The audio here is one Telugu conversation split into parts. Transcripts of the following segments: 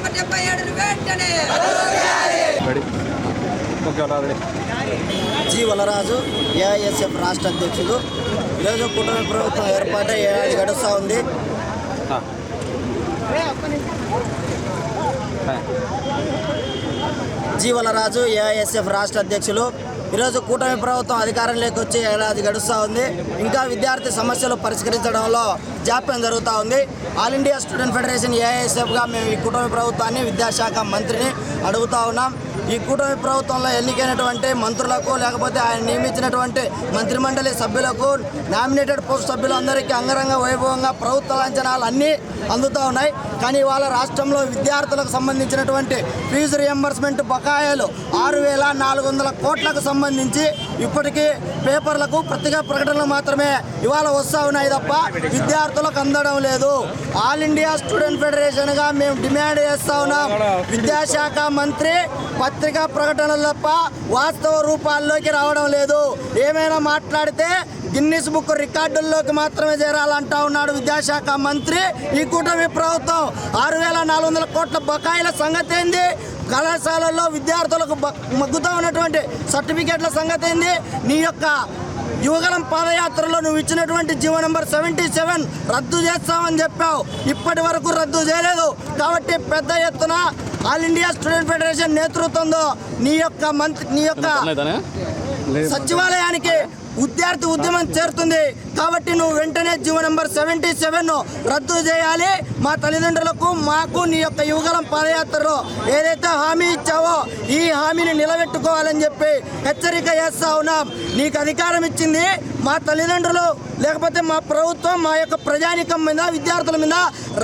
చాలి జీవనం డెబ్బై ఏడు వెంటనే. జి వలరాజు ఏఐఎస్ఎఫ్ రాష్ట్ర అధ్యక్షులు ఈరోజు కుటుంబ ప్రభుత్వం ఏర్పాటై ఏడాది గడుస్తూ ఉంది. జి వలరాజు ఏఐఎస్ఎఫ్ రాష్ట్ర అధ్యక్షులు. ఈరోజు కూటమి ప్రభుత్వం అధికారంలోకి వచ్చి ఏడాది గడుస్తూ ఉంది. ఇంకా విద్యార్థి సమస్యలు పరిష్కరించడంలో జాప్యం జరుగుతూ ఉంది. ఆల్ ఇండియా స్టూడెంట్ ఫెడరేషన్ ఏఐఎస్ఎఫ్గా మేము ఈ కూటమి ప్రభుత్వాన్ని విద్యాశాఖ మంత్రిని అడుగుతా ఉన్నాం. ఈ కూటమి ప్రభుత్వంలో ఎన్నికైనటువంటి మంత్రులకు లేకపోతే ఆయన నియమించినటువంటి మంత్రిమండలి సభ్యులకు నామినేటెడ్ పోస్ట్ సభ్యులందరికీ అంగరంగ వైభవంగా ప్రభుత్వ లాంఛనాలు అన్నీ అందుతూ ఉన్నాయి. కానీ వాళ్ళ రాష్ట్రంలో విద్యార్థులకు సంబంధించినటువంటి ఫీజు రియంబర్స్మెంట్ బకాయాలు ఆరు వేల నాలుగు వందల కోట్లకు సంబంధించి ఇప్పటికీ పేపర్లకు ప్రతిగా ప్రకటనలు మాత్రమే ఇవాళ వస్తూ ఉన్నాయి తప్ప విద్యార్థులకు అందడం లేదు. ఆల్ ఇండియా స్టూడెంట్ ఫెడరేషన్గా మేము డిమాండ్ చేస్తా ఉన్నాం. విద్యాశాఖ మంత్రి పత్రికా ప్రకటనలు తప్ప వాస్తవ రూపాల్లోకి రావడం లేదు. ఏమైనా మాట్లాడితే గిన్నిస్ బుక్ రికార్డుల్లోకి మాత్రమే చేరాలంటా ఉన్నాడు విద్యాశాఖ మంత్రి. ఈ కూటమి ప్రభుత్వం ఆరు వేల నాలుగు వందల కోట్ల బకాయిల సంగతి ఏంది కళాశాలల్లో విద్యార్థులకు మగ్గుతూ ఉన్నటువంటి సర్టిఫికేట్ల సంగతి ఏంది? నీ యొక్క యువగలం పాదయాత్రలో నువ్వు ఇచ్చినటువంటి జీవో నెంబర్ సెవెంటీ సెవెన్ రద్దు చేస్తామని చెప్పావు. ఇప్పటి వరకు రద్దు చేయలేదు. కాబట్టి పెద్ద ఎత్తున ఆల్ ఇండియా స్టూడెంట్ ఫెడరేషన్ నేతృత్వంలో నీ యొక్క మంత్రి నీ యొక్క సచివాలయానికి విద్యార్థి ఉద్యమం చేరుతుంది. కాబట్టి నువ్వు వెంటనే జీవో నెంబర్ సెవెంటీ సెవెన్ రద్దు చేయాలి. మా తల్లిదండ్రులకు మాకు నీ యొక్క యువగలం పాదయాత్రలో ఏదైతే హామీ ఇచ్చావో ఈ హామీని నిలబెట్టుకోవాలని చెప్పి హెచ్చరిక చేస్తా ఉన్నాం. నీకు అధికారం ఇచ్చింది మా తల్లిదండ్రులు. లేకపోతే మా ప్రభుత్వం మా యొక్క ప్రజానికం మీద విద్యార్థుల మీద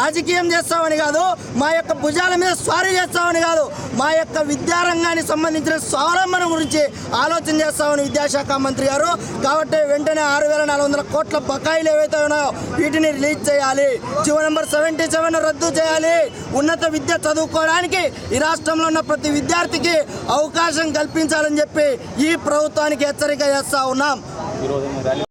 రాజకీయం చేస్తామని కాదు మా యొక్క భుజాల మీద స్వారీ చేస్తామని కాదు మా యొక్క విద్యారంగానికి సంబంధించిన స్వావలంబన గురించి ఆలోచన చేస్తామని విద్యాశాఖ మంత్రి గారు. కాబట్టి వెంటనే ఆరు వేల నాలుగు వందల కోట్ల బకాయిలు ఏవైతే ఉన్నాయో వీటిని రిలీజ్ చేయాలి. జీవో నెంబర్ సెవెంటీ సెవెన్ రద్దు చేయాలి. ఉన్నత విద్య చదువుకోవడానికి ఈ రాష్ట్రంలో ఉన్న ప్రతి విద్యార్థికి అవకాశం కల్పించాలని చెప్పి ఈ ప్రభుత్వానికి హెచ్చరిక చేస్తా ఉన్నాం.